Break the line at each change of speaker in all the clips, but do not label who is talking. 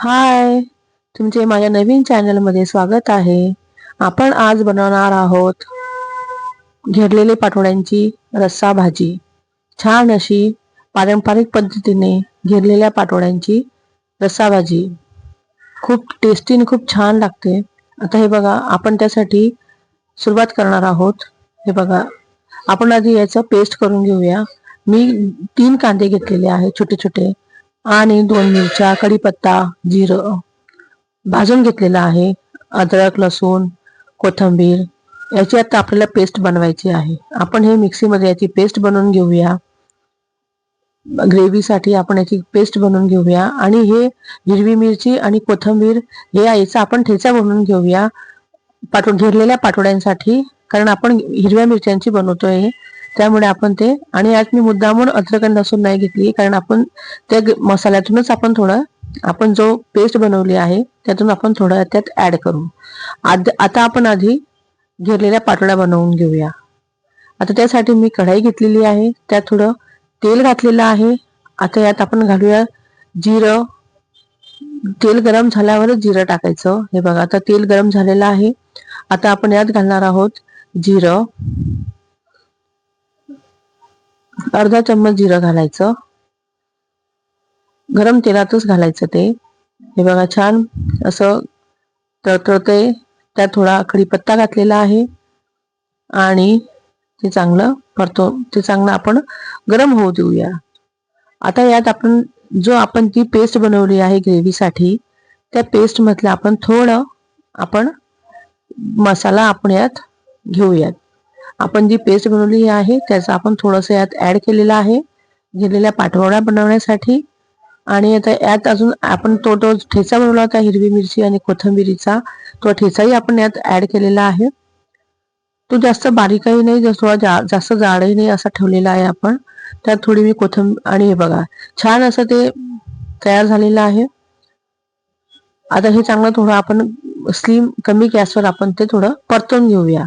हाय. तुमचे माझ्या नवीन चॅनलमध्ये स्वागत आहे. आपण आज बनवणार आहोत घेरलेले पाटोड्यांची रस्सा भाजी. छान अशी पारंपरिक पद्धतीने घेरलेल्या पाटोड्यांची रस्सा भाजी. खूप टेस्टी आणि खूप छान लागते. आता हे बघा आपण त्यासाठी सुरुवात करणार आहोत. हे बघा आपण आधी याचं पेस्ट करून घेऊया. मी तीन कांदे घेतलेले आहेत छोटे छोटे आणि दोन मिरच्या कढीपत्ता जिरं. भाजून घेतलेला आहे. अद्रक लसूण कोथिंबीर. याची आता आपल्याला पेस्ट बनवायची आहे. आपण हे मिक्सीमध्ये याची पेस्ट बनवून घेऊया. ग्रेव्हीसाठी आपण याची पेस्ट बनवून घेऊया. आणि हे हिरवी मिरची आणि कोथिंबीर हे याचा आपण ठेचा बनवून घेऊया. पाठव घेरलेल्या पाटोड्यांसाठी कारण आपण हिरव्या मिरच्यांची बनवतोय. त्यामुळे आपण ते आणि आज मी मुद्दामून अद्रक लसूण नाही घेतली कारण आपण त्या ग- मसाल्यातूनच आपण थोडं आपण जो पेस्ट बनवली आहे त्यातून आपण थोडं त्यात ऍड करू. आद- आता आपण आधी घेरलेल्या पाटोळ्या बनवून घेऊया. आता त्यासाठी मी कढाई घेतलेली आहे त्यात थोडं तेल घातलेलं आहे. आता यात आपण घालूया जिरं. तेल गरम झाल्यावरच जिरं टाकायचं. हे बघा आता तेल गरम झालेलं आहे. आता आपण यात घालणार आहोत जिरं. अर्धा चम्मच जिरं घालायचं. गरम तेलातच घालायचं ते. हे बघा छान असं तळतळते त्यात थोडा कढीपत्ता घातलेला आहे. आणि ते चांगलं परतो ते चांगलं आपण गरम होऊ देऊया. आता यात आपण जो आपण ती पेस्ट बनवली आहे ग्रेव्हीसाठी त्या पेस्टमधलं आपण थोडं आपण मसाला आपण यात घेऊयात. आपण जी पेस्ट बनवली आहे त्याचा आपण थोडंसं यात ॲड केलेलं आहे. गेलेल्या पाठवड्या बनवण्यासाठी. आणि आता यात अजून आपण तो तो ठेचा बनवला होता हिरवी मिरची आणि कोथिंबिरीचा. तो ठेचाही आपण यात ॲड केलेला आहे. तो जास्त बारीकही नाही जास्त थोडा जा- जास्त जाडही नाही असा ठेवलेला आहे आपण. त्यात थोडी मी कोथिंबीर आणि हे बघा छान असं ते तयार झालेलं आहे. आता हे चांगलं थोडं आपण स्लिम कमी गॅसवर आपण ते थोडं परतून घेऊया.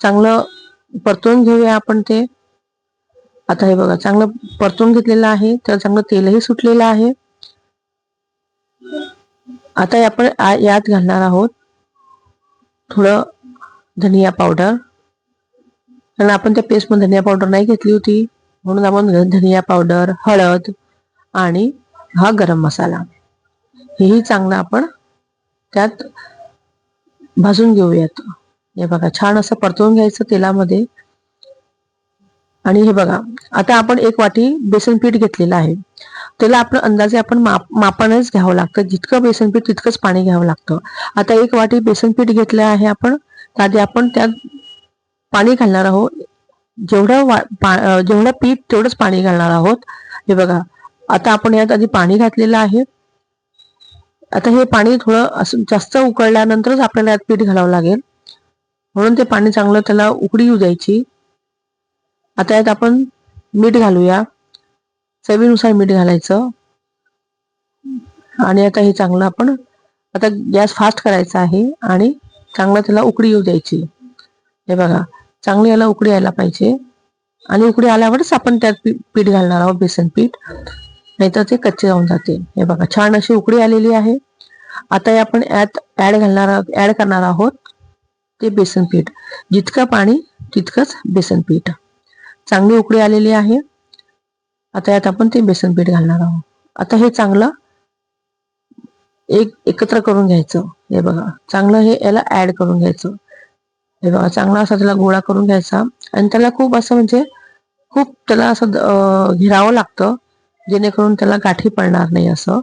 चांगलं परतून घेऊया आपण ते. आता हे बघा चांगलं परतून घेतलेलं आहे त्याला चांगलं तेलही सुटलेलं आहे. आता आपण यात घालणार आहोत. थोडं धनिया पावडर. कारण आपण त्या पेस्टमध्ये धनिया पावडर नाही घेतली होती म्हणून आपण धनिया पावडर हळद आणि हा गरम मसाला. हेही चांगलं आपण त्यात भाजून घेऊयात. हे बघा छान असं परतवून घ्यायचं तेलामध्ये. आणि हे बघा आता आपण एक वाटी बेसन पीठ घेतलेलं आहे. त्याला आपण अंदाजे आपण माप मापानेच घ्यावं लागतं. जितकं बेसन पीठ तितकंच पाणी घ्यावं लागतं. आता एक वाटी बेसन पीठ घेतलं आहे आपण तर आधी आपण त्यात पाणी घालणार आहोत. जेवढं जेवढं पीठ तेवढंच पाणी घालणार आहोत. हे बघा आता आपण यात आधी पाणी घातलेलं आहे. आता हे पाणी थोडं असं जास्त उकळल्यानंतरच आपल्याला यात पीठ घालावं लागेल. म्हणून ते पाणी चांगलं त्याला उकडी येऊ द्यायची. आता यात आपण मीठ घालूया. चवीनुसार मीठ घालायचं. आणि आता हे चांगलं आपण आता गॅस फास्ट करायचा आहे आणि चांगलं त्याला उकडी येऊ द्यायची. हे बघा चांगली याला उकडी यायला पाहिजे. आणि उकडी आल्यावरच आपण त्यात पीठ घालणार आहोत बेसन पीठ. नाहीतर ते कच्चे जाऊन जाते. हे बघा छान अशी उकडी आलेली आहे. आता हे आपण यात ऍड घालणार ऍड करणार आहोत. ते बेसन पीठ. जितकं पाणी तितकंच बेसन पीठ. चांगली उकडे आलेली आहे. आता यात आपण ते बेसन पीठ घालणार आहोत. आता हे चांगलं एक एकत्र करून घ्यायचं. हे बघा चांगलं हे याला ऍड करून घ्यायचं. हे बघा चांगला असा त्याला गोळा करून घ्यायचा. आणि त्याला खूप असं म्हणजे खूप त्याला असं घिरावं लागतं. जेणेकरून त्याला गाठी पडणार नाही असं.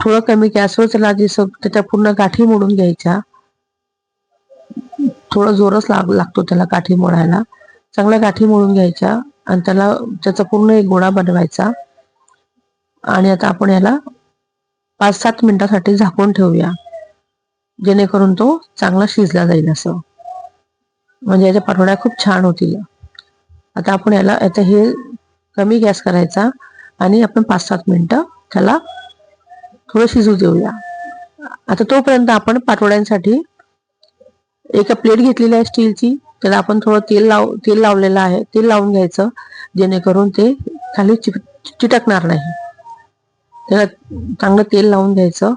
थोडं कमी गॅसवर त्याला जे त्याच्या पूर्ण गाठी मोडून घ्यायच्या. थोडं जोरच लाग लागतो त्याला काठी मोडायला. चांगल्या गाठी मोडून घ्यायच्या आणि त्याला त्याचा पूर्ण एक गोळा बनवायचा. आणि आता आपण याला पाच सात मिनिटासाठी झाकून ठेवूया. जेणेकरून तो चांगला शिजला जाईल असं. म्हणजे याच्या पाठोड्या खूप छान होतील. आता आपण याला आता हे कमी गॅस करायचा आणि आपण पाच सात मिनटं त्याला थोडं शिजू देऊया. आता तोपर्यंत आपण पाठवड्यांसाठी एका प्लेट घेतलेली आहे स्टीलची. त्याला आपण थोडं तेल लाव तेल लावलेलं आहे. तेल लावून घ्यायचं. जेणेकरून ते खाली चिप चिटकणार नाही. त्याला चांगलं तेल लावून घ्यायचं.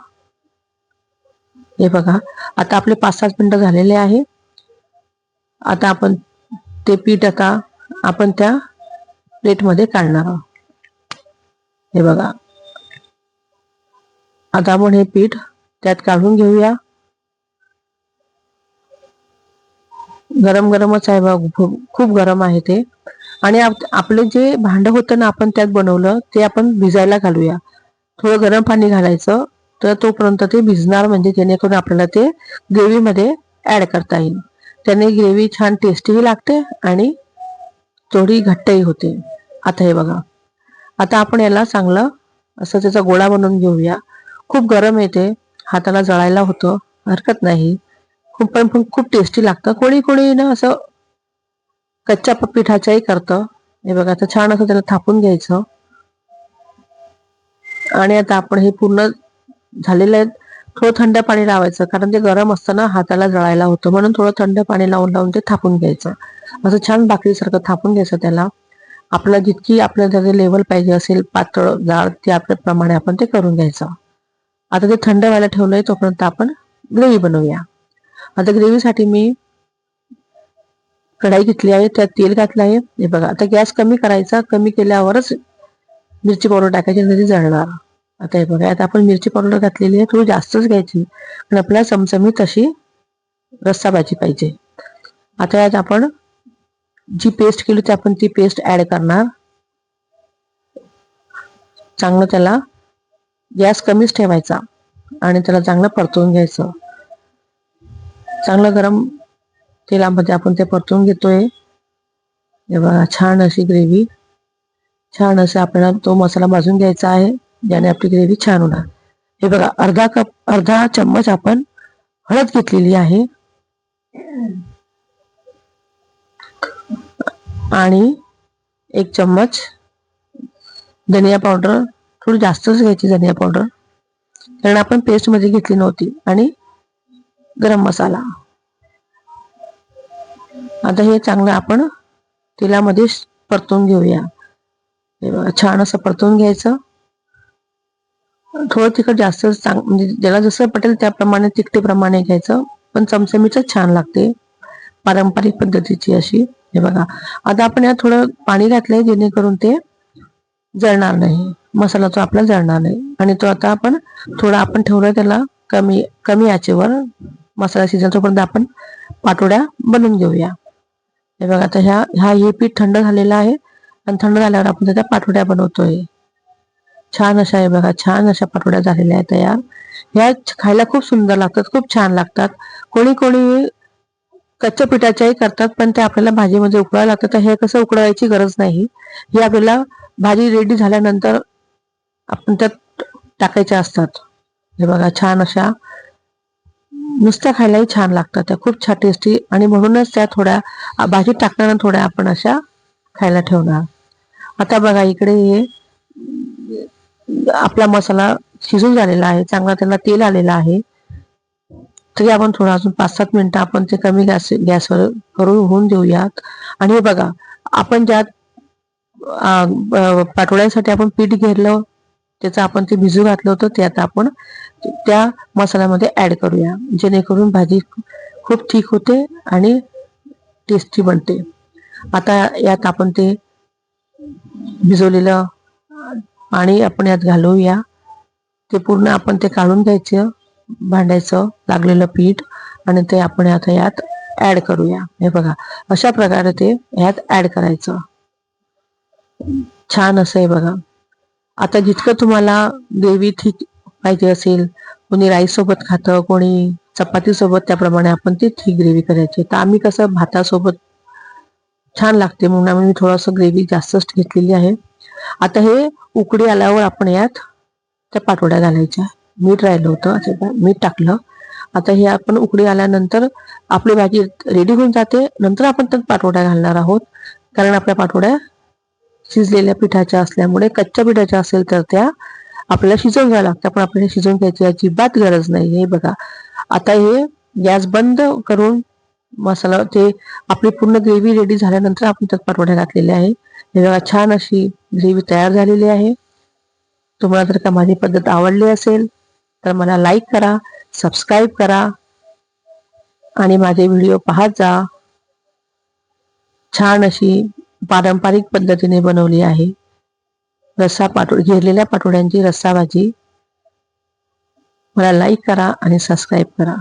हे बघा. आता आपले पाच सात मिनटं झालेले आहे. आता आपण ते पीठ आता आपण त्या प्लेटमध्ये काढणार आहोत. हे बघा. आता आपण हे पीठ त्यात काढून घेऊया. गरम गरमच आहे बघ खूप खूप गरम आहे ते. आणि आपले जे भांडं होतं ना आपण त्यात बनवलं ते आपण भिजायला घालूया. थोडं गरम पाणी घालायचं तर तोपर्यंत ते भिजणार म्हणजे जेणेकरून आपल्याला ते ग्रेव्हीमध्ये ॲड करता येईल. त्याने ग्रेव्ही छान टेस्टीही लागते आणि थोडी घट्टही होते. आता हे बघा. आता आपण याला चांगलं असं त्याचा गोळा बनवून घेऊया. खूप गरम येते हाताला जळायला होतं. हरकत नाही. खूप पण खूप टेस्टी लागतं. कोणी कोणी ना असं कच्च्या पिठाच्याही करतं. हे बघा आता छान असं त्याला थापून घ्यायचं. आणि आता आपण हे पूर्ण झालेलं आहे. थोडं थंड पाणी लावायचं कारण ते गरम असतं हाताला जळायला होतं. म्हणून थोडं थंड पाणी लावून लावून ते थापून घ्यायचं. असं छान बाकरीसारखं थापून घ्यायचं त्याला. आपल्याला जितकी आपल्याला त्याचे लेवल पाहिजे असेल पातळ जाड आपल्याप्रमाणे आपण ते करून घ्यायचं. आता ते थंड व्हायला ठेवलंय तोपर्यंत आपण ग्रेव्ही बनवूया. आता ग्रेव्हीसाठी मी कढाई घेतली आहे त्यात तेल घातलं आहे. हे बघा आता गॅस कमी करायचा कमी केल्यावरच मिरची पावडर टाकायची नदी जळणार. आता हे बघा आता आपण मिरची पावडर घातलेली आहे थोडी जास्तच घ्यायची. पण आपल्याला चमचमीत तशी रस्सा भाजी पाहिजे. आता यात आपण जी पेस्ट केली होती आपण ती पेस्ट ऍड करणार. चांगलं त्याला गॅस कमीच ठेवायचा आणि त्याला चांगलं परतवून घ्यायचं. चांगलं गरम तेलामध्ये आपण ते परतून घेतोय. हे बघा छान अशी ग्रेव्ही छान असं आपल्याला तो मसाला भाजून घ्यायचा आहे ज्याने आपली ग्रेव्ही छान होणार. हे बघा अर्धा कप अर्धा चम्मच आपण हळद घेतलेली आहे. आणि एक चम्मच धनिया पावडर थोडी जास्तच घ्यायची धनिया पावडर. कारण आपण पेस्टमध्ये घेतली नव्हती. आणि गरम मसाला. आता हे चांगलं आपण तेलामध्ये परतून घेऊया. छान असं परतून घ्यायचं. थोडं तिखट जास्त चांग म्हणजे ज्याला जसं पटेल त्याप्रमाणे तिखटेप्रमाणे घ्यायचं. पण चमचमीच छान लागते. पारंपरिक पद्धतीची अशी. हे बघा आता आपण यात थोडं पाणी घातलंय जेणेकरून ते जळणार नाही. मसाला तो आपला जळणार नाही. आणि तो आता आपण थोडा आपण ठेवलाय त्याला कमी कमी आचेवर मसाला शिजन तोपर्यंत आपण पाटोड्या बनवून घेऊया. हे बघा आता ह्या ह्या हे पीठ थंड झालेलं आहे आणि थंड झाल्यावर आपण त्याच्या पाठोड्या बनवतोय. छान अशा आहे बघा छान अशा पाठोड्या झालेल्या आहेत तयार ह्या खायला खूप सुंदर लागतात खूप छान लागतात. कोणी कोणी कच्च्या पिठाच्याही करतात पण ते आपल्याला भाजीमध्ये उकळायला लागतात तर हे कसं उकळवायची गरज नाही. हे आपल्याला भाजी रेडी झाल्यानंतर आपण त्यात टाकायच्या असतात. हे बघा छान अशा नुसत्या खायलाही छान लागतात त्या. खूप छान टेस्टी आणि म्हणूनच त्या थोड्या भाजीत टाकताना थोड्या आपण अशा खायला ठेवणार. आता बघा इकडे हे आपला मसाला शिजून झालेला आहे. चांगला त्याला तेल आलेला आहे. तरी आपण थोडा अजून पाच सात मिनिटं आपण ते कमी गॅस गॅसवर करून होऊन देऊयात. आणि हे बघा आपण ज्यात पाटोळ्यांसाठी आपण पीठ घेतलं त्याचं आपण ते भिजू घातलं होतं ते आता आपण त्या मसाल्यामध्ये ऍड करूया. जेणेकरून भाजी खूप ठीक होते आणि टेस्टी बनते. आता यात आपण ते भिजवलेलं पाणी आपण यात घालूया. ते पूर्ण आपण ते काढून घ्यायचं भांडायचं लागलेलं पीठ आणि ते आपण आता यात ऍड करूया. हे बघा अशा प्रकारे ते यात ऍड करायचं. छान असं आहे बघा. आता जितकं तुम्हाला ग्रेव्ही थिक पाहिजे असेल कोणी राईस सोबत खातं कोणी चपाती सोबत त्याप्रमाणे आपण ती थिक ग्रेव्ही करायची. तर आम्ही कसं भातासोबत छान लागते म्हणून आम्ही थोडंसं ग्रेव्ही जास्तच घेतलेली आहे. आता हे उकडी आल्यावर आपण यात त्या पाटोड्या घालायच्या. मीठ राहिलं होतं मीठ टाकलं. आता हे आपण उकडी आल्यानंतर आपली भाजी रेडी होऊन जाते. नंतर आपण त्यात पाटोड्या घालणार आहोत. कारण आपल्या पाटोड्या शिजलेल्या पिठाच्या असल्यामुळे कच्च्या पिठाच्या असेल तर त्या आपल्याला शिजवून घ्यावं लागतं पण आपल्याला शिजवून घ्यायची अजिबात गरज नाही. हे बघा आता हे गॅस बंद करून मसाला ते आपली पूर्ण ग्रेव्ही रेडी झाल्यानंतर आपण त्यात पाटवड्या घातलेल्या आहे. हे बघा छान अशी ग्रेव्ही तयार झालेली आहे. तुम्हाला जर का माझी पद्धत आवडली असेल तर मला लाईक करा सबस्क्राईब करा आणि माझे व्हिडिओ पाहत जा. छान अशी पारंपरिक पद्धतीने बनवली आहे. रस्सा पाटोड घेरलेल्या पाटोड्यांची रस्सा भाजी मला लाईक करा आणि सबस्क्राईब करा.